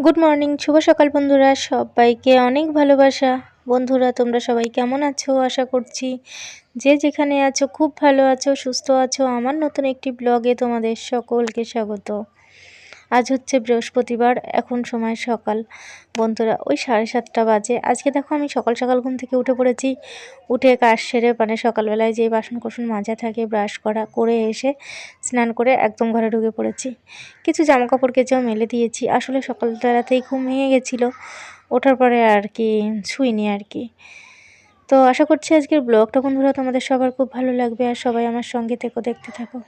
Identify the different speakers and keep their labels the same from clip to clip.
Speaker 1: Good morning শুভ সকাল বন্ধুরা। সবাইকে অনেক ভালোবাসা। বন্ধুরা, তোমরা সবাই কেমন আছো? আশা করছি যে যেখানে আছো, খুব ভালো আছো, সুস্থ আছো। আমার নতুন একটি ব্লগে তোমাদের সকলকে স্বাগত। আজ হচ্ছে বৃহস্পতিবার, এখন সময় সকাল। বন্ধুরা, ওই সাড়ে সাতটা বাজে। আজকে দেখো আমি সকাল সকাল ঘুম থেকে উঠে পড়েছি। উঠে কাজ সেরে মানে সকালবেলায় যে বাসন কোসন মাজা থাকে, ব্রাশ করা, করে এসে স্নান করে একদম ঘরে ঢুকে পড়েছি। কিছু জামা কাপড় কেচেও মেলে দিয়েছি। আসলে সকালবেলাতেই ঘুম ভেঙে গেছিল। ওঠার পরে আর কি শুইনি আর কি। তো আশা করছি আজকের ব্লগটা বন্ধুরা তোমাদের সবার খুব ভালো লাগবে। আর সবাই আমার সঙ্গে থেকো, দেখতে থাকো।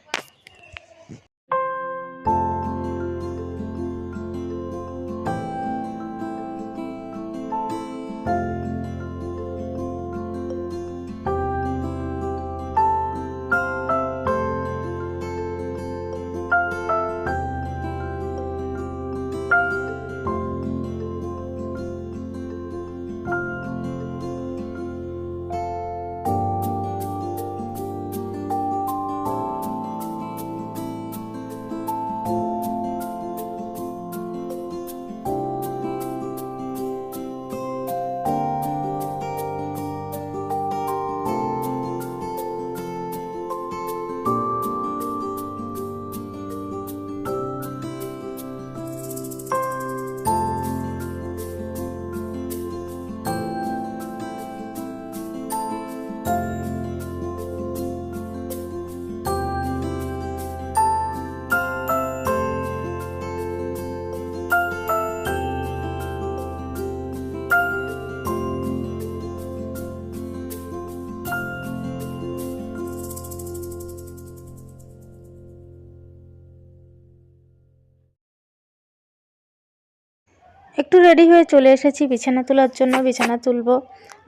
Speaker 1: একটু রেডি হয়ে চলে এসেছি, বিছানা তোলার জন্য বিছানা তুলবো।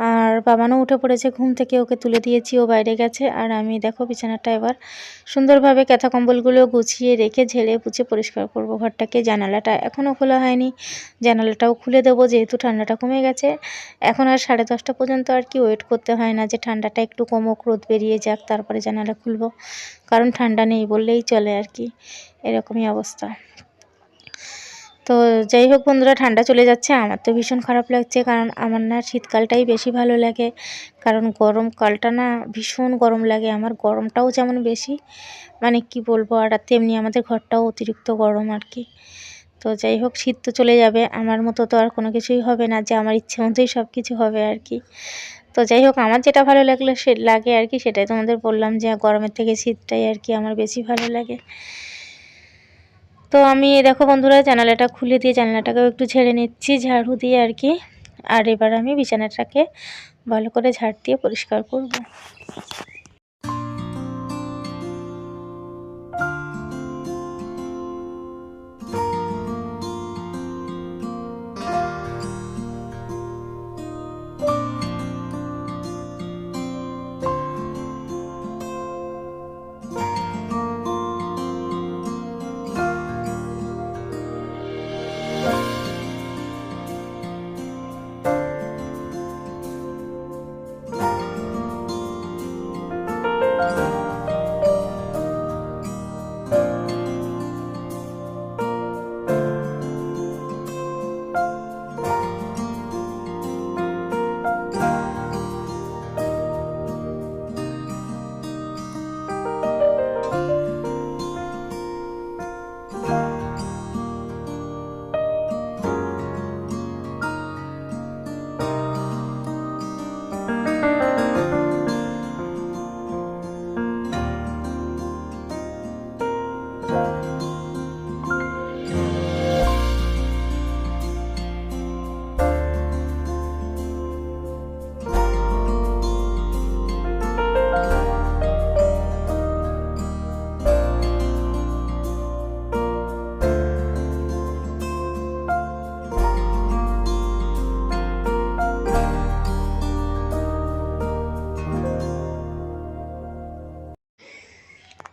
Speaker 1: আর বাবানও উঠে পড়েছে, ঘুম থেকে ওকে তুলে দিয়েছি, ও বাইরে গেছে। আর আমি দেখো বিছানাটা এবার সুন্দরভাবে ক্যাথা কম্বলগুলো গুছিয়ে রেখে ঝেড়ে পুছে পরিষ্কার করব ঘরটাকে, জানালাটা এখনও খোলা হয়নি। জানালাটাও খুলে দেবো, যেহেতু ঠান্ডাটা কমে গেছে। এখন আর সাড়ে দশটা পর্যন্ত আর কি ওয়েট করতে হয় না যে ঠান্ডাটা একটু কমুক, রোদ বেরিয়ে যাক, তারপরে জানালা খুলবো। কারণ ঠান্ডা নেই বললেই চলে আর কি, এরকমই অবস্থা। তো যাই হোক বন্ধুরা, ঠান্ডা চলে যাচ্ছে। আমার তো ভীষণ খারাপ লাগছে, কারণ আমার না শীতকালটাই বেশি ভালো লাগে। কারণ গরমকালটা না ভীষণ গরম লাগে। আমার গরমটাও যেমন বেশি মানে কি বলব, আর তেমনি আমাদের ঘরটাও অতিরিক্ত গরম আর কি। তো যাই হোক, শীত তো চলে যাবে। আমার মতো তো আর কোনো কিছুই হবে না, যে আমার ইচ্ছে মতোই সব কিছু হবে আর কি। তো যাই হোক, আমার যেটা ভালো লাগল সে, লাগে আর কি, সেটাই তোমাদের বললাম যে গরমের থেকে শীতটাই আর কি আমার বেশি ভালো লাগে। তো আমি, দেখো বন্ধুরা, জানালাটা খুলে দিয়ে জানালাটাকেও একটু ঝেড়ে নিচ্ছি, ঝাড়ু দিয়ে আর কি। আর এবার আমি বিছানাটাকে ভালো করে ঝাড় দিয়ে পরিষ্কার করব।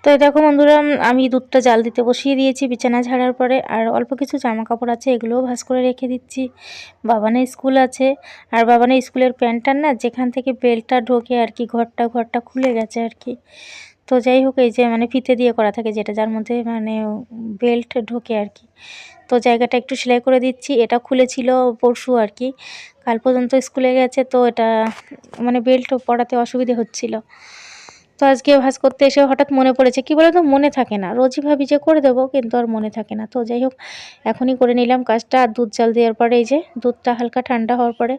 Speaker 1: তো দেখো বন্ধুরা আমি দুধটা জাল দিতে বসিয়ে দিয়েছি বিছানা ঝাড়ার পরে, আর অল্প কিছু জামা কাপড় আছে, এগুলোও ভাস করে রেখে দিচ্ছি। বাবানে স্কুল আছে, আর বাবানে স্কুলের প্যান্টটার না যেখান থেকে বেলটা ঢোকে আর কি, ঘরটা ঘরটা খুলে গেছে আর কি। তো যাই হোক, এই যে মানে ফিতে দিয়ে করা থাকে যেটা, যার মধ্যে মানে বেল্ট ঢোকে আর কি। তো জায়গাটা একটু সেলাই করে দিচ্ছি, এটা খুলেছিল পরশু আর কি, কাল পর্যন্ত স্কুলে গেছে, তো এটা মানে বেল্ট পরাতে অসুবিধে হচ্ছিল। তো আজকে ভাজ করতে এসে হঠাৎ মনে পড়েছে, কি বলে তো মনে থাকে না। রোজই ভাবি যে করে দেবো, কিন্তু আর মনে থাকে না। তো যাই হোক, এখনই করে নিলাম কাজটা। আর দুধ জাল দেওয়ার পরে এই যে, দুধটা হালকা ঠান্ডা হওয়ার পরে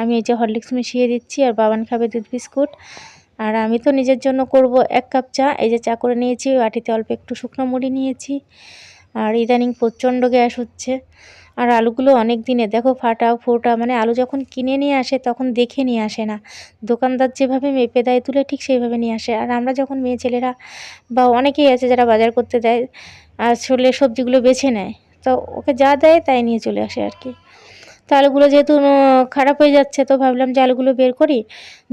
Speaker 1: আমি এই যে হরলিক্স মিশিয়ে দিচ্ছি আর বাবান খাবে দুধ বিস্কুট। আর আমি তো নিজের জন্য করব এক কাপ চা। এই যে চা করে নিয়েছি, বাটিতে অল্প একটু শুকনো মুড়ি নিয়েছি। আর ইদানিং প্রচণ্ড গ্যাস হচ্ছে। আর আলুগুলো অনেক দিনে, দেখো ফাটা, ফোটা মানে আলু যখন কিনে নিয়ে আসে তখন দেখে নিয়ে আসে না। দোকানদার যেভাবে মেপে দেয়, তুলে ঠিক সেইভাবে নিয়ে আসে। আর আমরা যখন মেয়ে ছেলেরা বা অনেকেই আছে যারা বাজার করতে দেয়, আর আসলে সবজিগুলো বেছে নেয়, তো ওকে যা দেয় তাই নিয়ে চলে আসে আর কি। তো আলুগুলো যেহেতু খারাপ হয়ে যাচ্ছে, তো ভাবলাম যে আলুগুলো বের করি,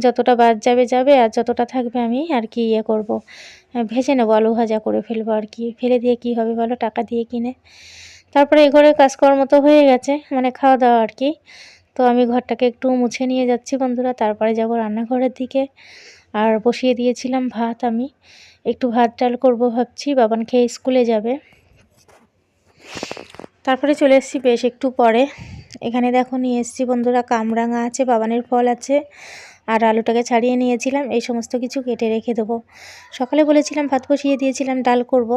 Speaker 1: যতটা বাদ যাবে যাবে, আর যতটা থাকবে আমি আর কি ইয়ে করব। ভেজে নেব, আলু ভাজা করে ফেলব আর কি। ফেলে দিয়ে কি হবে বলো? টাকা দিয়ে কিনে। তারপরে এই ঘরে কাজকর্ম তো হয়ে গেছে মানে খাওয়া দাওয়া আর কি তো আমি ঘরটাকে একটু মুছে নিয়ে যাচ্ছি বন্ধুরা, তারপরে যাব রান্নাঘরের দিকে। আর বসিয়ে দিয়েছিলাম ভাত আমি। একটু ভাত ডাল করব ভাবছি, বাবান খেয়ে স্কুলে যাবে। তারপরে চলে এসেছি বেশ একটু পরে। এখানে দেখো নিয়ে এসেছি বন্ধুরা, কামরাঙা আছে, বাবানের ফল আছে। আর আলুটাকে ছাড়িয়ে নিয়েছিলাম, এই সমস্ত কিছু কেটে রেখে দেবো। সকালে বলেছিলাম ভাত বসিয়ে দিয়েছিলাম, ডাল করব।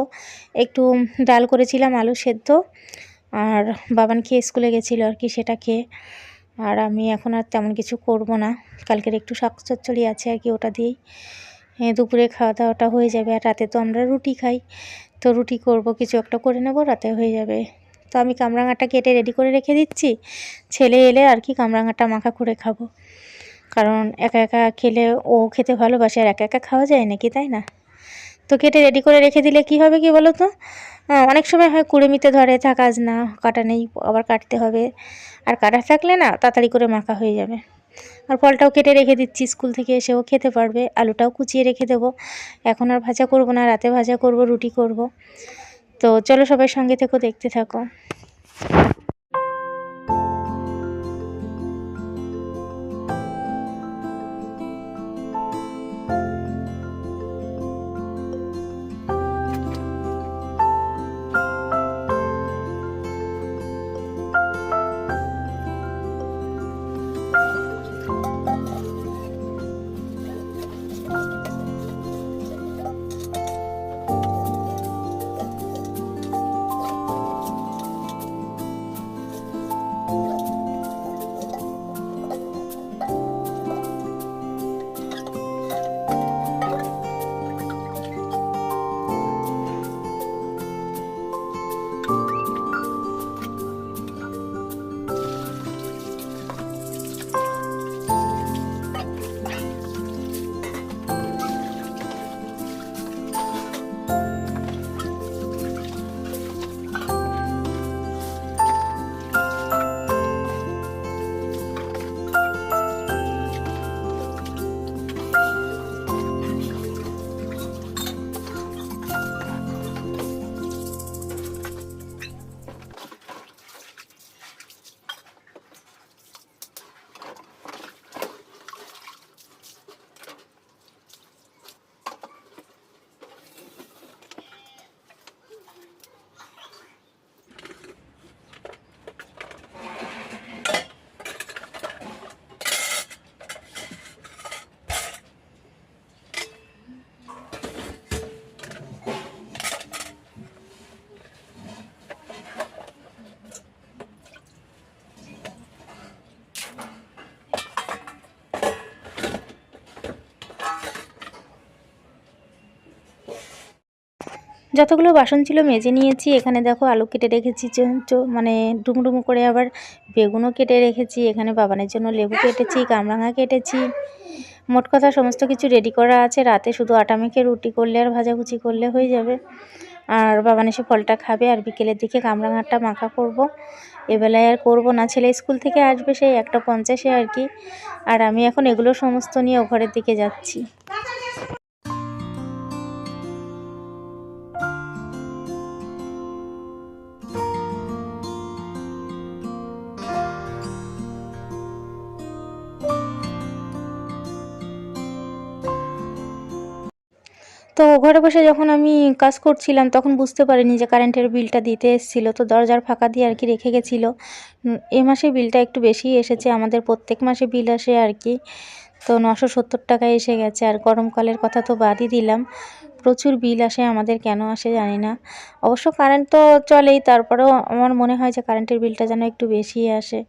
Speaker 1: একটু ডাল করেছিলাম, আলু সেদ্ধ। আর বাবান খেয়ে স্কুলে গেছিল আর কি সেটা খেয়ে। আর আমি এখন আর তেমন কিছু করব না। কালকের একটু শাক চচ্চড়ি আছে আর কি ওটা দিয়েই। দুপুরে খাওয়া দাওয়াটা হয়ে যাবে। আর রাতে তো আমরা রুটি খাই। তো রুটি করব, কিছু একটা করে নেব, রাতে হয়ে যাবে। তো আমি কামরাঙাটা কেটে রেডি করে রেখে দিচ্ছি। ছেলে এলে আর কি কামরাঙাটা মাখা করে খাব। কারণ একা একা খেলে ও খেতে ভালোবাসে আর একা একা খাওয়া যায় নাকি, তাই না? তো কেটে রেডি করে রেখে দিলে কি হবে কি বলো তো অনেক সময় হয় কুড়েমিতে ধরে থাক, আজ না, কাটা নেই, আবার কাটতে হবে। আর কাটা থাকলে না, তাড়াতাড়ি করে মাখা হয়ে যাবে। আর ফলটাও কেটে রেখে দিচ্ছি, স্কুল থেকে এসেও খেতে পারবে। আলুটাও কুচিয়ে রেখে দেবো। এখন আর ভাজা করব না, রাতে ভাজা করব, রুটি করব। তো চলো সবাই সঙ্গে থেকো, দেখতে থাকো। যতগুলো বাসন ছিল মেজে নিয়েছি, এখানে দেখো আলু কেটে রেখেছি মানে ডুমডুমো করে আবার বেগুনও কেটে রেখেছি, এখানে বাবানের জন্য লেবু কেটেছি, কামরাঙা কেটেছি। মোট কথা সমস্ত কিছু রেডি করা আছে, রাতে শুধু আটা মেখে রুটি করলে আর ভাজাভুজি করলে হয়ে যাবে। আর বাবান এসে ফলটা খাবে আর বিকেলের দিকে কামরাঙাটা মাখা করব। এবেলায় আর করব না, ছেলে স্কুল থেকে আসবে সেই একটা পঞ্চাশে আর কি। আর আমি এখন এগুলো সমস্ত নিয়ে ও ঘরের দিকে যাচ্ছি। তো ঘরে বসে যখন আমি কাজ করছিলাম, তখন বুঝতে পারিনি যে কারেন্টের বিলটা দিতে এসেছিল। তো দরজার ফাঁকা দিয়ে আর কি রেখে গেছিল। এ মাসে বিলটা একটু বেশি এসেছে। আমাদের প্রত্যেক মাসে বিল আসে আর কি। তো নশো সত্তর টাকায় এসে গেছে। আর গরমকালের কথা তো বাদই দিলাম। প্রচুর বিল আসে, আমাদের কেন আসে জানি না। অবশ্য কারেন্ট তো চলেই, তারপরেও আমার মনে হয় যে কারেন্টের বিলটা যেন একটু বেশি আসে।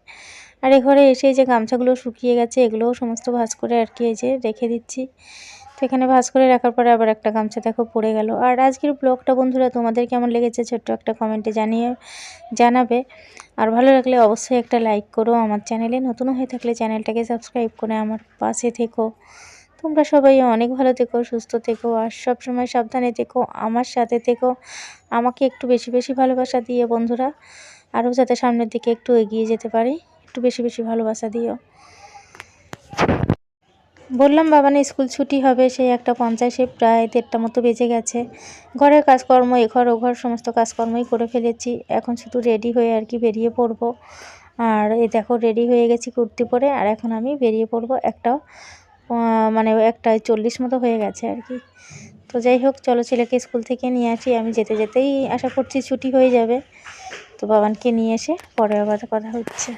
Speaker 1: আর এ ঘরে এসে যে গামছাগুলো শুকিয়ে গেছে, এগুলোও সমস্ত ভাঁজ করে আর কি এই যে রেখে দিচ্ছি। তো এখানে ভাঁজ করে রাখার পরে আবার একটা গামছা দেখো পড়ে গেল। আর আজকের ব্লগটা বন্ধুরা তোমাদের কেমন লেগেছে ছোট্ট একটা কমেন্টে জানিয়ে জানাবে। আর ভালো লাগলে অবশ্যই একটা লাইক করো আমার চ্যানেলে। নতুন হয়ে থাকলে চ্যানেলটাকে সাবস্ক্রাইব করে আমার পাশে থেকো। তোমরা সবাই অনেক ভালো থেকো, সুস্থ থেকো আর সব সময় সাবধানে থেকো, আমার সাথে থেকো। আমাকে একটু বেশি বেশি ভালোবাসা দিয়ে বন্ধুরা। আরও যাতে সামনের দিকে একটু এগিয়ে যেতে পারি। একটু বেশি বেশি ভালোবাসা দিও। বললাম বাবানে স্কুল ছুটি হবে, সেই একটা পঞ্চাশে প্রায় দেড়টা মতো বেজে গেছে। ঘরের কাজকর্ম, এঘর, ওঘর, সমস্ত কাজকর্মই করে ফেলেছি। এখন শুধু রেডি হয়ে আর কি বেরিয়ে পড়ব। আর এই দেখো রেডি হয়ে গেছি কুর্তি পরে, আর এখন আমি বেরিয়ে পড়ব একটা মানে একটা চল্লিশ মতো হয়ে গেছে আর কি। তো যাই হোক, চলো ছেলেকে স্কুল থেকে নিয়ে আসি। আমি যেতে যেতেই আশা করছি ছুটি হয়ে যাবে। তো বাবানকে নিয়ে এসে পরে আবার কথা হচ্ছে।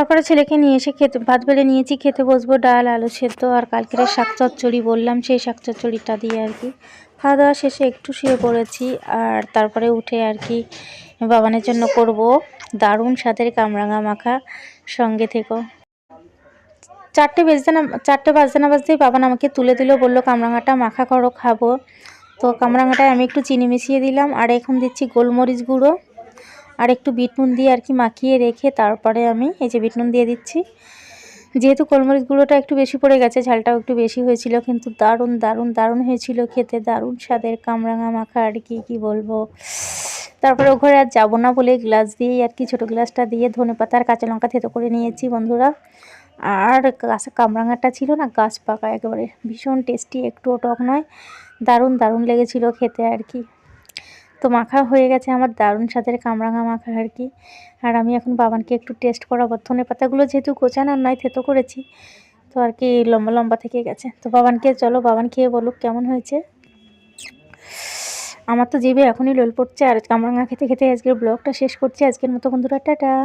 Speaker 1: তারপরে ছেলেকে নিয়ে এসে খেতে, ভাত বেড়ে নিয়েছি, খেতে বসবো, ডাল, আলু সেদ্ধ আর কালকের শাক চচ্চড়ি বললাম, সেই শাক চচ্চড়িটা দিয়ে আর কি। খাওয়া দাওয়া শেষে একটু শুয়ে পড়েছি আর তারপরে উঠে আর কি বাবানের জন্য করব দারুণ স্বাদের কামরাঙা মাখা। সঙ্গে থেকো। চারটে বেজতে না চারটে বাজতে না বাজতেই বাবান আমাকে তুলে দিল, বলল, কামরাঙাটা মাখা করো, খাব। তো কামরাঙাটায় আমি একটু চিনি মিশিয়ে দিলাম আর এখন দিচ্ছি গোলমরিচ গুঁড়ো। আর একটু বিট নুন দিয়ে আর কি মাখিয়ে রেখে তারপরে আমি এই যে বিট নুন দিয়ে দিচ্ছি। যেহেতু গোলমরিচ গুঁড়োটা একটু বেশি পড়ে গেছে, ঝালটাও একটু বেশি হয়েছিল, কিন্তু দারুণ দারুণ দারুণ হয়েছিল খেতে। দারুণ স্বাদের কামরাঙা মাখা, আর কি কি বলব। তারপরে ঘরে আর যাব না বলে গ্লাস দিয়েই আর কি ছোটো গ্লাসটা দিয়ে ধনে পাতা আর কাঁচা লঙ্কা থেতো করে নিয়েছি বন্ধুরা। আর গাছে, কামরাঙাটা ছিল না, গাছ পাকা, একেবারে ভীষণ টেস্টি, একটুও টক নয়। দারুণ দারুণ লেগেছিল খেতে আর কি। তো মাখা হয়ে গেছে আমার দারুণ স্বাদের কামরাঙা মাখা আর কি। আর আমি এখন বাবানকে একটু টেস্ট করাবো। ধনে পাতাগুলো যেহেতু গোছানোর নয় থেতো করেছি। তো আর কি লম্বা লম্বা থেকে গেছে। তো বাবানকে, চলো বাবান খেয়ে বলুক কেমন হয়েছে। আমার তো জিভে এখনই লোল পড়ছে। আর কামরাঙা খেতে খেতে আজকের ব্লগটা শেষ করছি। আজকের মতো বন্ধুরা, টাটা।